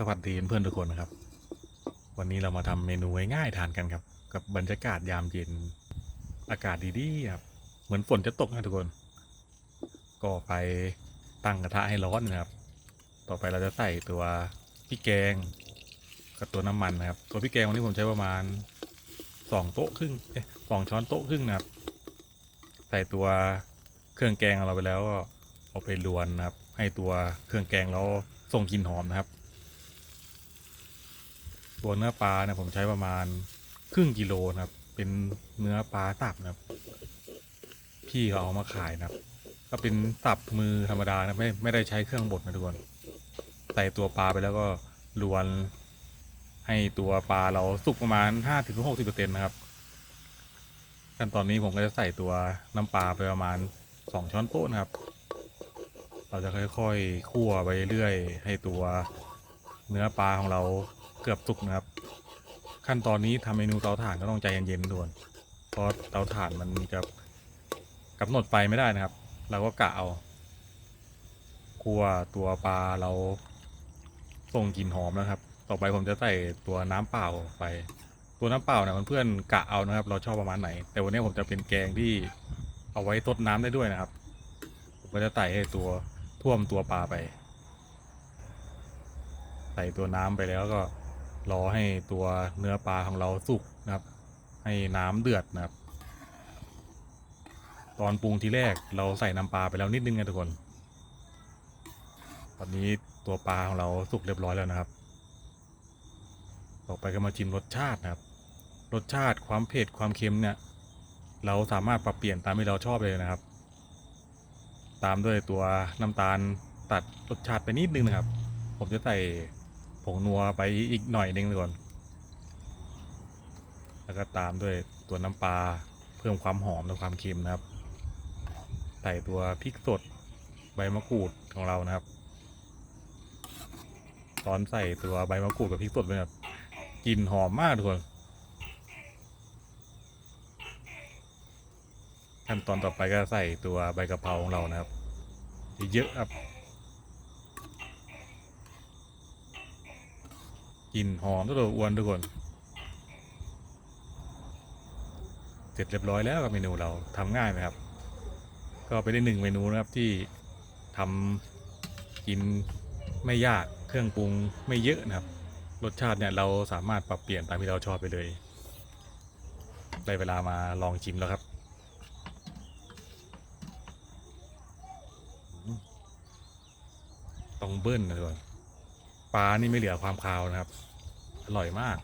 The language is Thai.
สวัสดีเพื่อนทุกคนนะครับ วันนี้เรามาทำเมนูง่ายๆทานกันครับ กับบรรยากาศยามเย็น อากาศดีๆครับ เหมือนฝนจะตกนะทุกคน ก็ไปตั้งกระทะให้ร้อนนะครับ ต่อไปเราจะใส่ตัวพริกแกง กับตัวน้ำมันนะครับ ตัวพริกแกงวันนี้ผมใช้ประมาณสองโต๊ะครึ่งเอ๊ะสองช้อนโต๊ะครึ่งนะครับ ใส่ตัวเครื่องแกงของเราไปแล้วก็เอาไปรวนนะครับ ให้ตัวเครื่องแกงเราส่งกลิ่นหอมนะครับ ตัวเนื้อปลาเนี่ยผมใช้ประมาณครึ่งกิโลนะครับ เป็นเนื้อปลาตับนะครับ พี่เขาเอามาขายนะครับ ก็เป็นตับมือธรรมดานะไม่ไม่ได้ใช้เครื่องบดนะทุกคนใส่ตัวปลาไปแล้วก็รวน ให้ตัวปลาเราสุกประมาณห้าถึงหกสิบเปอร์เซ็นต์นะครับขั้นตอนนี้ผมก็จะใส่ตัวน้ำปลาไปประมาณสองช้อนโต๊ะนะครับ เราจะค่อยๆคั่วไปเรื่อยให้ตัวเนื้อปลาของเรา กือบสุกนะครับ ขั้นตอนนี้ทำเมนูเตาถ่านก็ต้องใจเย็นๆทุกคนเพราะเตาถ่านมันจะกำหนดไฟไม่ได้นะครับ เราก็กะเอาคั่วตัวปลาเราส่งกลิ่นหอมนะครับ ต่อไปผมจะใส่ตัวน้ำเปล่าไป ตัวน้ำเปล่าเนี่ยเพื่อนๆกะเอานะครับ เราชอบประมาณไหน แต่วันนี้ผมจะเป็นแกงที่เอาไว้ทดน้ำได้ด้วยนะครับผมก็จะใส่ให้ตัวท่วมตัวปลาไป ใส่ตัวน้ำไปแล้วก็ รอให้ตัวเนื้อปลาของเราสุกนะครับ ให้น้ำเดือดนะครับ ตอนปรุงทีแรกเราใส่น้ำปลาไปแล้วนิดนึงนะทุกคน ตอนนี้ตัวปลาของเราสุกเรียบร้อยแล้วนะครับ ต่อไปก็มาชิมรสชาตินะครับ รสชาติความเผ็ดความเค็มเนี่ย เราสามารถปรับเปลี่ยนตามที่เราชอบเลยนะครับ ตามด้วยตัวน้ำตาลตัดรสชาติไปนิดนึงนะครับ ผมจะใส่ งนัวไปอีกหน่อยนึงก่อน แล้วก็ตามด้วยตัวน้ำปลาเพิ่มความหอมและความเค็มนะครับ ใส่ตัวพริกสดใบมะกรูดของเรานะครับ ตอนใส่ตัวใบมะกรูดกับพริกสดเป็นแบบกลิ่นหอมมากทุกคนขั้นตอนต่อไปก็ใส่ตัวใบกะเพราของเรานะครับ เยอะครับ กลิ่นหอมตัวอ้วนทุกคน เสร็จเรียบร้อยแล้วกับเมนูเราทำง่ายไหมครับ ก็เป็นได้หนึ่งเมนูนะครับที่ทำกินไม่ยากเครื่องปรุงไม่เยอะนะครับ รสชาติเนี่ยเราสามารถปรับเปลี่ยนตามที่เราชอบไปเลยได้เวลามาลองชิมแล้วครับต้องเบิ้ลนะทุกคน ปลานี่ไม่เหลือความคาวนะครับ อร่อยมาก